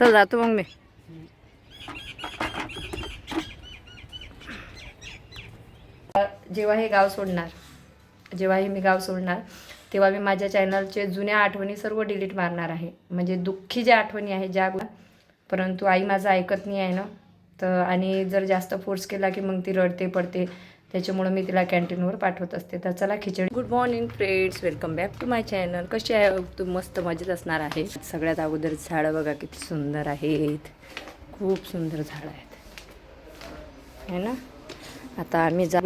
चल जातो मग मी. जेव्हा हे गाव सोडणार जेव्हा हे मी गाव सोडणार तेव्हा मी माझ्या चॅनलचे जुन्या आठवणी सर्व डिलीट मारणार आहे. म्हणजे दुःखी ज्या आठवणी आहे ज्या परंतु आई माझं ऐकत नाही आहे ना. तर आणि जर जास्त फोर्स केला की मग ती रडते पडते. त्याच्यामुळं मी तिला कॅन्टीनवर पाठवत असते. तर चला खिचडी. Good morning friends welcome back to my channel कशी आहे? तू मस्त मजेत असणार आहे. सगळ्यात अगोदर झाडं बघा किती सुंदर आहेत. खूप सुंदर झाडं आहेत. है ना? आता आम्ही जा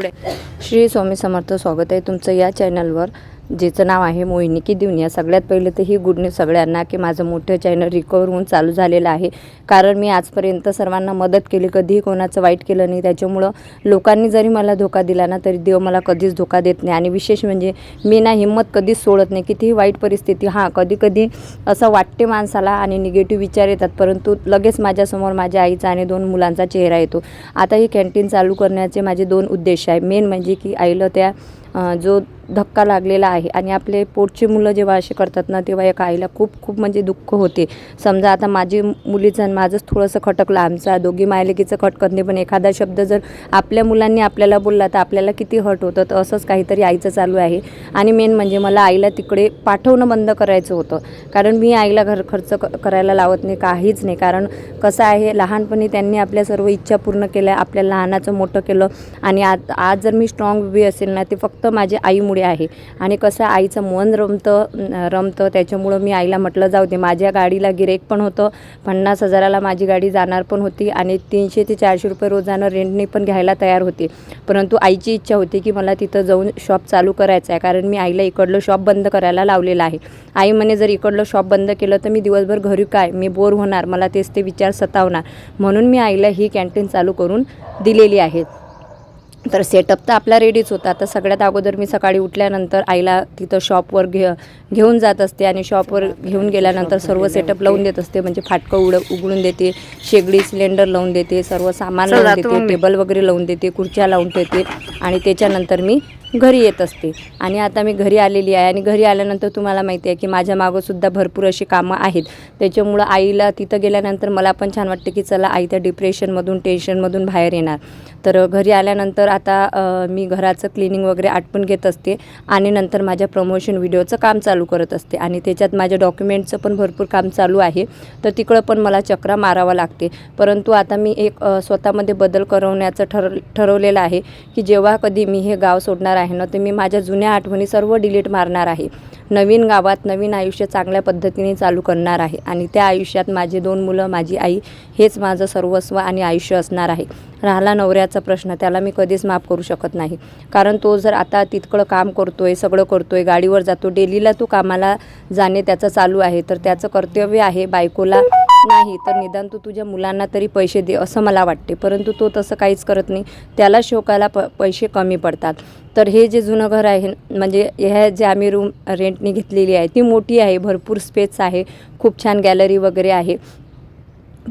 श्री स्वामी समर्थ स्वागत आहे तुमचं या चॅनलवर ज्याचं नाव आहे मोहिनी की देऊन या सगळ्यात पहिले तर ही गुड न्यूज सगळ्यांना की माझं मोठं चॅनल रिकवर होऊन चालू झालेलं आहे. कारण मी आजपर्यंत सर्वांना मदत केली कधीही कोणाचं वाईट केलं नाही. त्याच्यामुळं लोकांनी जरी मला धोका दिला ना तरी देव मला कधीच धोका देत नाही. आणि विशेष म्हणजे मी ना हिंमत कधीच सोडत नाही. कितीही वाईट परिस्थिती हां कधी कधी असं वाटते माणसाला आणि निगेटिव्ह विचार येतात. परंतु लगेच माझ्यासमोर माझ्या आईचा आणि दोन मुलांचा चेहरा येतो. आता ही कॅन्टीन चालू करण्याचे माझे दोन उद्देश आहे. मेन म्हणजे की आईला त्या जो धक्का लागलेला आहे. आणि आपले पोटची मुलं जेव्हा असे करतात ना तेव्हा एका आईला खूप खूप म्हणजे दुःख होते. समजा आता माझी मुलीचं आणि माझंच थोडंसं खटकलं आमचा दोघी मायलेकीचं खटकत नाही. पण एखादा शब्द जर आपल्या मुलांनी आपल्याला बोलला तर आपल्याला किती हट होतं तर असंच काहीतरी आईचं चालू आहे. आणि मेन म्हणजे मला आईला तिकडे पाठवणं बंद करायचं होतं. कारण मी आईला घर खर्च क- करायला लावत नाही काहीच नाही. कारण कसं आहे लहानपणी त्यांनी आपल्या सर्व इच्छा पूर्ण केल्या आपल्या लहानाचं मोठं केलं. आणि आज आज जर मी स्ट्रॉंग उभी असेल ना ते फक्त माझी माझ्या त्याच्यामुळे आहे. आणि कसं आईचं मन रमतं रमतं त्याच्यामुळं मी आईला म्हटलं जाऊ दे माझ्या गाडीला गिरेक पण होतं पन्नास हजाराला माझी गाडी जाणार पण होती आणि तीनशे ते चारशे रुपये रोजानं रेंटने पण घ्यायला तयार होते. परंतु आईची इच्छा होती की मला तिथं जाऊन शॉप चालू करायचं आहे कारण मी आईला इकडलं शॉप बंद करायला लावलेलं आहे. आई म्हणे जर इकडलं शॉप बंद केलं तर मी दिवसभर घरी काय? मी बोर होणार मला तेच ते विचार सतावणार. म्हणून मी आईला ही कॅन्टीन चालू करून दिलेली आहे. तर सेटअप तर आपला रेडीच होता आता सगळ्यात अगोदर मी सकाळी उठल्यानंतर आईला तिथं शॉपवर घे घेऊन जात असते आणि शॉपवर घेऊन गेल्यानंतर सर्व सेटअप लावून देत असते म्हणजे फाटकं उड उघडून देते शेगडी सिलेंडर लावून देते सर्व सामान. मी. देते टेबल वगैरे लावून देते खुर्च्या लावून ठेवते आणि त्याच्यानंतर मी घरी येत असते. आणि आता मी घरी आलेली आहे आणि घरी आल्यानंतर तुम्हाला माहिती आहे की माझ्या मागंसुद्धा भरपूर अशी कामं आहेत. त्याच्यामुळं आईला तिथं गेल्यानंतर मला पण छान वाटते की चला आई त्या डिप्रेशनमधून टेन्शनमधून बाहेर येणार. तर घरी आल्यानंतर आता मी घराचं क्लिनिंग वगैरे आटपून घेत असते आणि नंतर माझ्या प्रमोशन व्हिडिओचं काम चालू करत असते. आणि त्याच्यात माझ्या डॉक्युमेंटचं पण भरपूर काम चालू आहे. तर तिकडं पण मला चक्रा मारावा लागते. परंतु आता मी एक स्वतःमध्ये बदल करवण्याचं ठर ठरवलेलं आहे की जेव्हा कधी मी हे गाव सोडणार आहे ना तर मी माझ्या जुन्या आठवणी सर्व डिलीट मारणार आहे. नवीन गावात नवीन आयुष्य चांगल्या पद्धतीने चालू करणार आहे आणि त्या आयुष्यात माझे दोन मुलं माझी आई हेच माझं सर्वस्व आणि आयुष्य असणार आहे. राहिला नवऱ्याचा प्रश्न त्याला मी कधीच माफ करू शकत नाही. कारण तो जर आता तितकं काम करतोय सगळं करतोय गाडीवर जातो डेलीला तो कामाला जाणे त्याचं चालू आहे तर त्याचं कर्तव्य आहे बायकोला नाही तर निदान तू तुझ्या मुलांना तरी पैसे दे असं मला वाटते. परंतु तो तसं काहीच करत नाही. त्याला शोकाला प पैसे कमी पडतात. तर हे जे जुनं घर आहे म्हणजे ह्या जे आम्ही रूम रेंटने घेतलेली आहे ती मोठी आहे भरपूर स्पेस आहे खूप छान गॅलरी वगैरे आहे.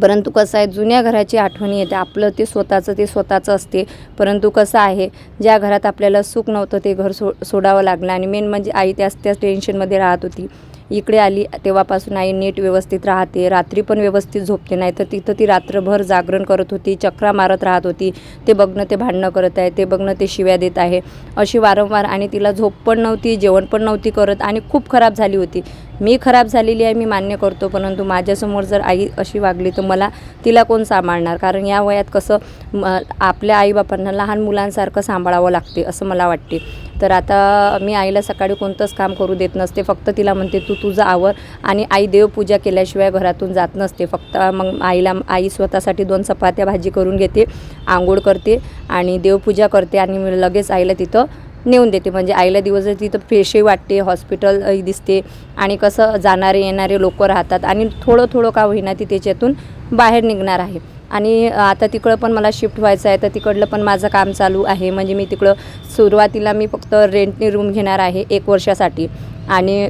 परंतु कसं आहे जुन्या घराची आठवणी येते. आपलं ते स्वतःचं ते स्वतःचं असते. परंतु कसं आहे ज्या घरात आपल्याला सुख नव्हतं ते घर सो सोडावं लागलं. आणि मेन म्हणजे आई त्याच त्याच टेन्शनमध्ये राहत होती. इकडे आली तेव्हापासून आई नीट व्यवस्थित राहते रात्री पण व्यवस्थित झोपते नाही तर तिथं ती रात्रभर जागरण करत होती चक्रा मारत राहत होती ते बघणं ते भांडणं करत आहे ते बघणं ते शिव्या देत आहे. अशी वारंवार आणि तिला झोप पण नव्हती जेवण पण नव्हती करत आणि खूप खराब झाली होती. मी खराब झालेली आहे मी मान्य करतो परंतु माझ्यासमोर जर आई अशी वागली तर मला तिला कोण सांभाळणार? कारण या वयात कसं म आपल्या आईबापांना लहान मुलांसारखं सांभाळावं लागते असं मला वाटते. तर आता मी आईला सकाळी कोणतंच काम करू देत नसते. फक्त तिला म्हणते तू तुझं आवर आणि आई देवपूजा केल्याशिवाय घरातून जात नसते. फक्त मग आईला आई स्वतःसाठी दोन चपात्या भाजी करून घेते आंघोळ करते आणि देवपूजा करते आणि मी लगेच आईला तिथं नेऊन देते. म्हणजे आईला दिवस तिथं फ्रेशही वाटते हॉस्पिटल दिसते आणि कसं जाणारे येणारे लोक राहतात आणि थोडं थोडं का होईना ती त्याच्यातून बाहेर निघणार आहे. आणि आता तिकडं पण मला शिफ्ट व्हायचं आहे तर तिकडलं पण माझं काम चालू आहे. म्हणजे मी तिकडं सुरुवातीला मी फक्त रेंटनी रूम घेणार आहे एक वर्षासाठी. आणि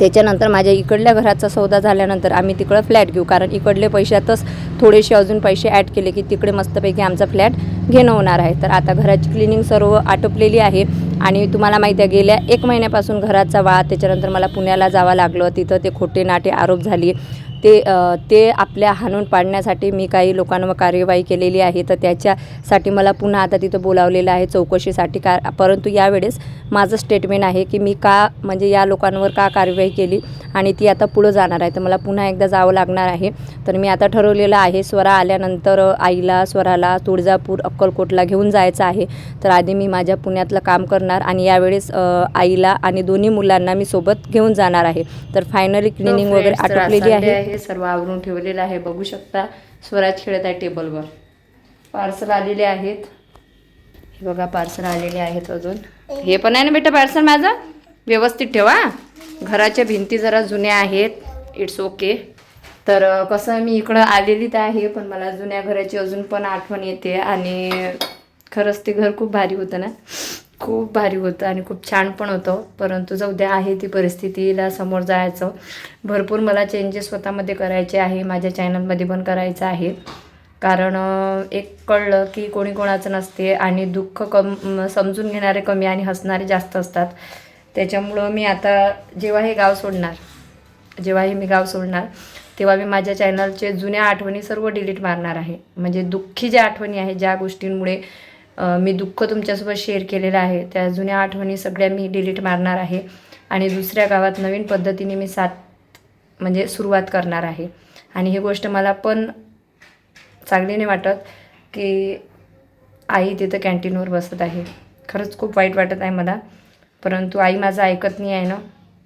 त्याच्यानंतर माझ्या इकडल्या घराचा सौदा झाल्यानंतर आम्ही तिकडं फ्लॅट घेऊ. कारण इकडले पैशातच थोडेसे अजून पैसे ॲड केले की तिकडे मस्तपैकी आमचा फ्लॅट घेणं होणार आहे. तर आता घराची क्लिनिंग सर्व आटोपलेली आहे आणि तुम्हाला माहिती आहे गेल्या एक महिन्यापासून घराचा वाद त्याच्यानंतर मला पुण्याला जावं लागलं. तिथं ते खोटे नाटे आरोप झाली. ते ते आपल्या हाणून पाडण्यासाठी मी काही लोकांवर कार्यवाही केलेली आहे. तर त्याच्यासाठी मला पुन्हा आता तिथं बोलावलेलं आहे चौकशीसाठी. का परंतु यावेळेस माझं स्टेटमेंट आहे की मी का म्हणजे या लोकांवर का कार्यवाही केली आणि ती आता पुढं जाणार आहे. तर मला पुन्हा एकदा जावं लागणार आहे. तर मी आता ठरवलेलं आहे स्वरा आल्यानंतर आईला स्वराला तुळजापूर अक्कलकोटला घेऊन जायचं आहे. तर आधी मी माझ्या पुण्यातलं काम करणार आणि यावेळेस आईला आणि दोन्ही मुलांना मी सोबत घेऊन जाणार आहे. तर फायनली क्लिनिंग वगैरे आटोपलेली आहे. सर्व आवरून ठेवलेलं आहे. बघू शकता स्वराज खेळत आहे टेबलवर. पार्सल आलेले आहेत. हे बघा पार्सल आलेले आहेत अजून. हे पण आहे ना बेटा पार्सल माझं? व्यवस्थित ठेवा. घराच्या भिंती जरा जुन्या आहेत. इट्स ओके तर कसं मी इकडं आलेली तर आहे पण मला जुन्या घराची अजून पण आठवण येते आणि खरंच ते घर खूप भारी होतं ना. खूप भारी होतं आणि खूप छान पण होतं. परंतु जाऊ द्या आहे ती परिस्थितीला समोर जायचं. भरपूर मला चेंजेस स्वतःमध्ये करायचे आहे माझ्या चॅनलमध्ये पण करायचं आहे. कारण एक कळलं की कोणी कोणाचं नसते आणि दुःख कम समजून घेणारे कमी आणि हसणारे जास्त असतात. त्याच्यामुळं मी आता जेव्हा हे गाव सोडणार जेव्हा हे मी गाव सोडणार तेव्हा मी माझ्या चॅनलचे जुन्या आठवणी सर्व डिलीट मारणार आहे. म्हणजे दुःखी ज्या आठवणी आहे ज्या गोष्टींमुळे मी दुःख तुमच्यासोबत शेअर केलेलं आहे त्या जुन्या आठवणी सगळ्या मी डिलीट मारणार आहे आणि दुसऱ्या गावात नवीन पद्धतीने मी सात म्हणजे सुरुवात करणार आहे. आणि ही गोष्ट मला पण चांगली नाही वाटत की आई तिथं कॅन्टीनवर बसत आहे. खरंच खूप वाईट वाटत आहे मला. परंतु आई माझं ऐकत नाही आहे ना.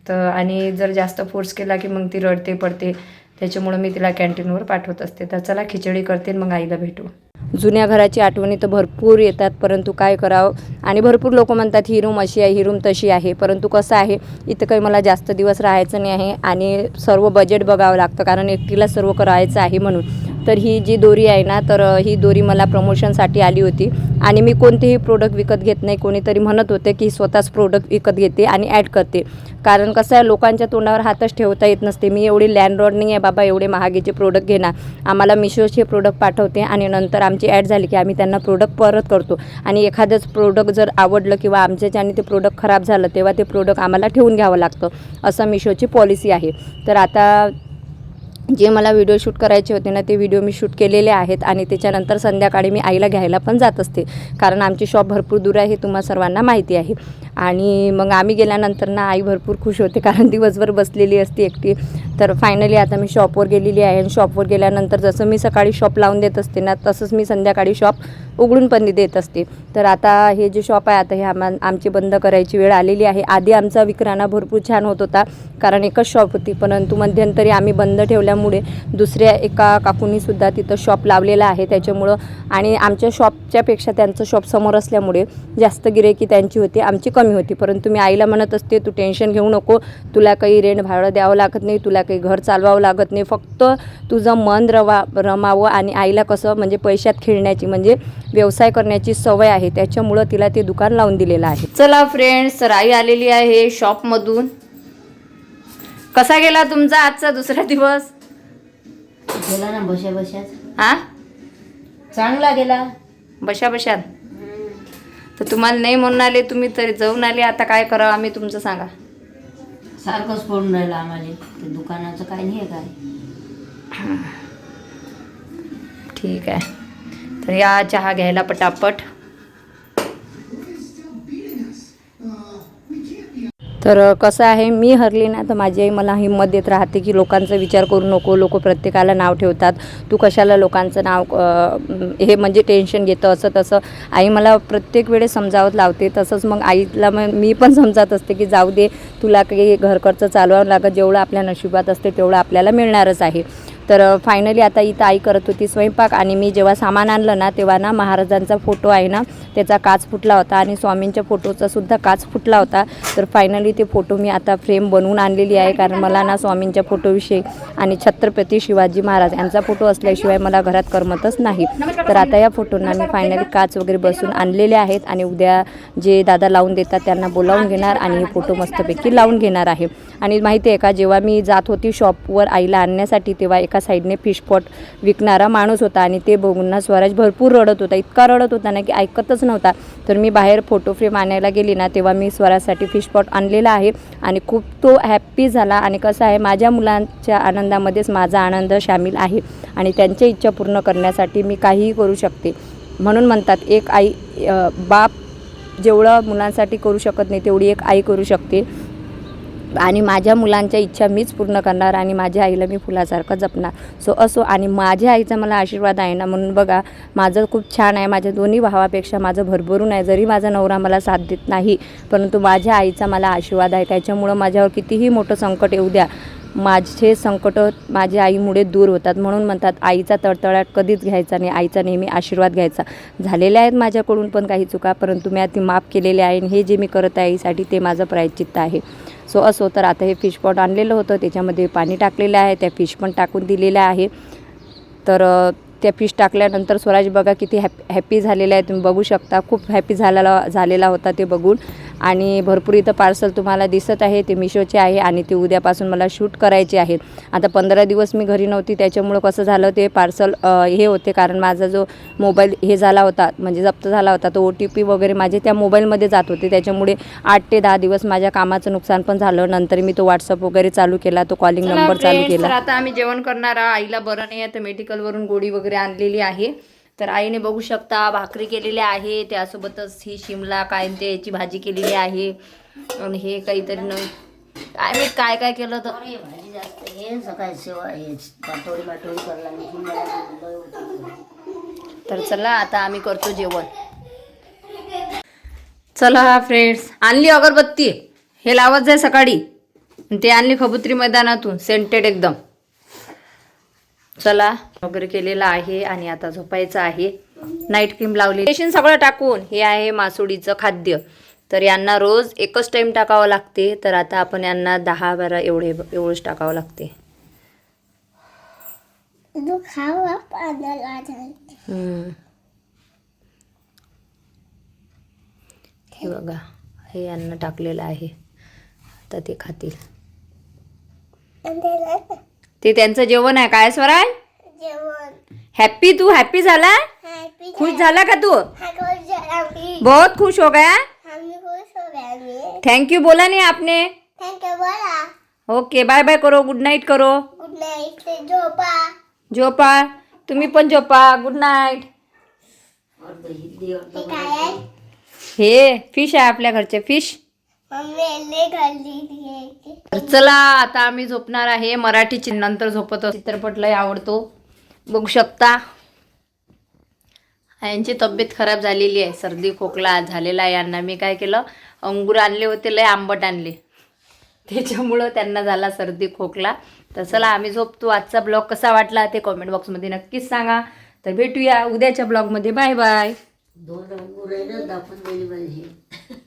तर आणि जर जास्त फोर्स केला की मग ती रडते पडते त्याच्यामुळं मी तिला कॅन्टीनवर पाठवत असते. तर चला खिचडी करते मग आईला भेटू. जुन्या घराची आठवणी तर भरपूर येतात परंतु काय करावं? आणि भरपूर लोक म्हणतात ही रूम अशी आहे ही रूम तशी आहे. परंतु कसं आहे इथं काही मला जास्त दिवस राहायचं नाही आहे आणि सर्व बजेट बघावं लागतं कारण एकटीला सर्व करायचं आहे म्हणून. तर ही जी दोरी आहे ना तर ही दोरी मला प्रमोशनसाठी आली होती. आणि मी कोणतेही प्रोडक्ट विकत घेत नाही. कोणीतरी म्हणत होते की स्वतःच प्रोडक्ट विकत घेते आणि ॲड करते. कारण कसं आहे लोकांच्या तोंडावर हातच ठेवता येत नसते. मी एवढी लँडलॉर्ड नाही आहे बाबा एवढे महागेचे प्रोडक्ट घेणार. आम्हाला मिशोचे प्रोडक्ट पाठवते आणि नंतर आमची ॲड झाली की आम्ही त्यांना प्रोडक्ट परत करतो. आणि एखादंच प्रोडक्ट जर आवडलं किंवा आमच्याच्याने ते प्रोडक्ट खराब झालं तेव्हा ते प्रोडक्ट आम्हाला ठेवून घ्यावं लागतं. असं मिशोची पॉलिसी आहे. तर आता जे मला व्हिडिओ शूट करायचे होते ना ते व्हिडिओ मी शूट केलेले आहेत आणि त्याच्यानंतर संध्याकाळी मी आईला घ्यायला पण जात असते. कारण आमची शॉप भरपूर दूर आहे हे तुम्हा सर्वांना माहिती आहे. आणि मग आम्ही गेल्यानंतर ना आई भरपूर खुश होते कारण दिवसभर बसलेली असते एकटी. तर फायनली आता मी शॉपवर गेलेली आहे आणि शॉपवर गेल्यानंतर जसं मी सकाळी शॉप लावून देत असते ना तसंच मी संध्याकाळी शॉप उघडून पण देत असते. तर आता हे जे शॉप आहे आता हे आम्हा आमची बंद करायची वेळ आलेली आहे. आधी आमचा विक्राना भरपूर छान होत होता कारण एकच शॉप होती. परंतु मध्यंतरी आम्ही बंद ठेवल्यामुळे दुसऱ्या एका काकूनीसुद्धा तिथं शॉप लावलेला आहे. त्याच्यामुळं आणि आमच्या शॉपच्यापेक्षा त्यांचं शॉप समोर असल्यामुळे जास्त गिरेकी त्यांची होती आमची कमी होती. परंतु मी आईला म्हणत असते तू टेन्शन घेऊ नको. तुला काही रेंट भाडं द्यावं लागत नाही तुला काही घर चालवावं लागत नाही. फक्त तुझं मन रवा रमावं आणि आईला कसं म्हणजे पैशात खेळण्याची म्हणजे व्यवसाय करण्याची सवय आहे त्याच्यामुळं तिला ते दुकान लावून दिलेलं आहे. चला फ्रेंड्स तर आई आलेली आहे शॉपमधून कसा गेला तुमचा आजचा दुसरा दिवस? गेला ना बशा बशाच हा? चांगला गेला. बशा बशात? तर तुम्हाला नाही म्हणून आले तुम्ही तरी जाऊन आले आता काय करावं आम्ही तुमचं सांगा. सारखंच पडून राहिलं आम्हाला. ते दुकानाचं काय नाही आहे काय? ठीक आहे. तर या चहा घ्यायला पटापट. तर कसं आहे मी हरली ना तर माझी आई मला हिंमत देत राहते की लोकांचा विचार करू नको लोक प्रत्येकाला नाव ठेवतात. तू कशाला लोकांचं नाव हे म्हणजे टेन्शन घेतं असं तसं. आई मला प्रत्येक वेळेस समजावत लावते तसंच मग आईला मग मी पण समजावत असते की जाऊ दे तुला काही घरखर्च चालवावं लागत जेवढं आपल्या नशिबात असते तेवढं आपल्याला मिळणारच आहे. तर फायनली आता इथं आई करत होती स्वयंपाक आणि मी जेव्हा सामान आणलं ना तेव्हा ना महाराजांचा फोटो आहे ना त्याचा काच फुटला होता आणि स्वामींच्या फोटोचा सुद्धा काच फुटला होता. तर फायनली ते फोटो मी आता फ्रेम बनवून आणलेली आहे कारण मला ना स्वामींच्या फोटोविषयी आणि छत्रपती शिवाजी महाराज यांचा फोटो असल्याशिवाय मला घरात करमतच नाही. तर आता या फोटोंना मी फायनली काच वगैरे बसून आणलेले आहेत आणि उद्या जे दादा लावून देतात त्यांना बोलावून घेणार आणि हे फोटो मस्तपैकी लावून घेणार आहे. आणि माहिती आहे का जेव्हा मी जात होती शॉपवर आईला आणण्यासाठी तेव्हा एका एका साईडने फिशपॉट विकणारा माणूस होता आणि ते बघून ना स्वराज भरपूर रडत होता. इतका रडत होता ना की ऐकतच नव्हता. तर मी बाहेर फोटो फ्रेम आणायला गेली ना तेव्हा मी स्वराजसाठी फिशपॉट आणलेला आहे आणि खूप तो हॅप्पी झाला आणि कसं आहे माझ्या मुलांच्या आनंदामध्येच माझा आनंद सामील आहे आणि त्यांच्या इच्छा पूर्ण करण्यासाठी मी काहीही करू शकते. म्हणून म्हणतात एक आई बाप जेवढं मुलांसाठी करू शकत नाही तेवढी एक आई करू शकते. आणि माझ्या मुलांच्या इच्छा मीच पूर्ण करणार आणि माझ्या आईला मी फुलासारखं जपणार. सो असो आणि माझ्या आईचा मला आशीर्वाद आहे ना म्हणून बघा माझं खूप छान आहे. माझ्या दोन्ही भावापेक्षा माझं भरभरून आहे. जरी माझा नवरा मला साथ देत नाही परंतु माझ्या आईचा मला आशीर्वाद आहे. त्याच्यामुळं माझ्यावर कितीही मोठं संकट येऊ द्या. माझे संकट माझ्या आईमुळे दूर होतात. म्हणून म्हणतात आईचा तडतडाट कधीच घ्यायचा नाही. आईचा नेहमी आशीर्वाद घ्यायचा. झालेल्या आहेत माझ्याकडून पण काही चुका परंतु मी ती माफ केलेले आहे. आणि हे जे मी करत आहे आईसाठी ते माझं प्रायश्चित्त आहे. असो असो तर आता हे फिश पॉट आणलेलं होतं. त्याच्यामध्ये पाणी टाकलेलं आहे. त्या फिश पण टाकून दिलेल्या आहे तर त्या फिश टाकल्यानंतर स्वराज बघा किती हॅप हॅपी झालेला आहे. तुम्ही बघू शकता. खूप हॅपी झालेला झालेला होता ते बघून. आणि भरपूर इथं पार्सल तुम्हाला दिसत आहे ते मिशोचे आहे आणि ते उद्यापासून मला शूट करायचे आहेत. आता पंधरा दिवस मी घरी नव्हती त्याच्यामुळं कसं झालं ते पार्सल हे होते कारण माझा जो मोबाईल हे झाला होता म्हणजे जप्त झाला होता तो ओ टी पी वगैरे माझे त्या मोबाईलमध्ये जात होते. त्याच्यामुळे आठ ते दहा दिवस माझ्या कामाचं नुकसान पण झालं. नंतर मी तो व्हॉट्सअप वगैरे चालू केला तो कॉलिंग नंबर चालू केला. आता आम्ही जेवण करणार. आईला बरं नाही आहे तर मेडिकलवरून गोळी वगैरे आणलेली आहे. तर आईने बघू शकता भाकरी केलेली आहे त्यासोबतच ही शिमला काय ते याची भाजी केलेली आहे. आणि हे काहीतरी नवीन. काय मी काय काय केलं तर. अरे भाजी जास्त हे सकाळी सेवा हे पाटोळी पाटोळी करला आणि मला लय होतं. तर चला आता आम्ही करतो जेवण. चला फ्रेंड्स आणली अगरबत्ती. हे लावत जाय सकाळी. आणि ते आणली खबुत्री मैदानातून सेंटेड एकदम. चला वगैरे केलेला आहे आणि आता झोपायचं आहे. नाईट क्रीम लावली. पेशन सगळं टाकून हे आहे मासोडीचं खाद्य. तर यांना रोज एकच टाईम टाकावं लागते. तर आता आपण यांना दहा बारा एवढे एवढंच टाकावं लागते. हे बघा हे यांना टाकलेलं आहे. आता ते खातील. ते त्यांचं जेवण आहे काय स्वराय? हॅप्पी तू? हॅप्पी झाला खुश झाला. का तू? बहुत खुश हो गया. थैंक यू बोला नहीं आपने. ओके बाय बाय करो गुड नाईट करो. झोपा. तुम्ही पण झोपा. गुड नाईट हे फिश आहे? आपल्या घरचे फिश तर चला आता आम्ही झोपणार आहे. मराठी चिन्ह नंतर झोपत असतो. चित्रपट लय आवडतो. बघू शकता. यांची तब्येत खराब झालेली आहे. सर्दी खोकला झालेला आहे. यांना मी काय केलं? अंगूर आणले होते लय आंबट आणले. त्याच्यामुळं त्यांना झाला सर्दी खोकला. तर चला आम्ही झोपतो. आजचा ब्लॉग कसा वाटला ते कॉमेंट बॉक्समध्ये नक्कीच सांगा. तर भेटूया उद्याच्या ब्लॉगमध्ये. Bye bye. दोन अंगूर आहे ना दाखवून दिली पाहिजे.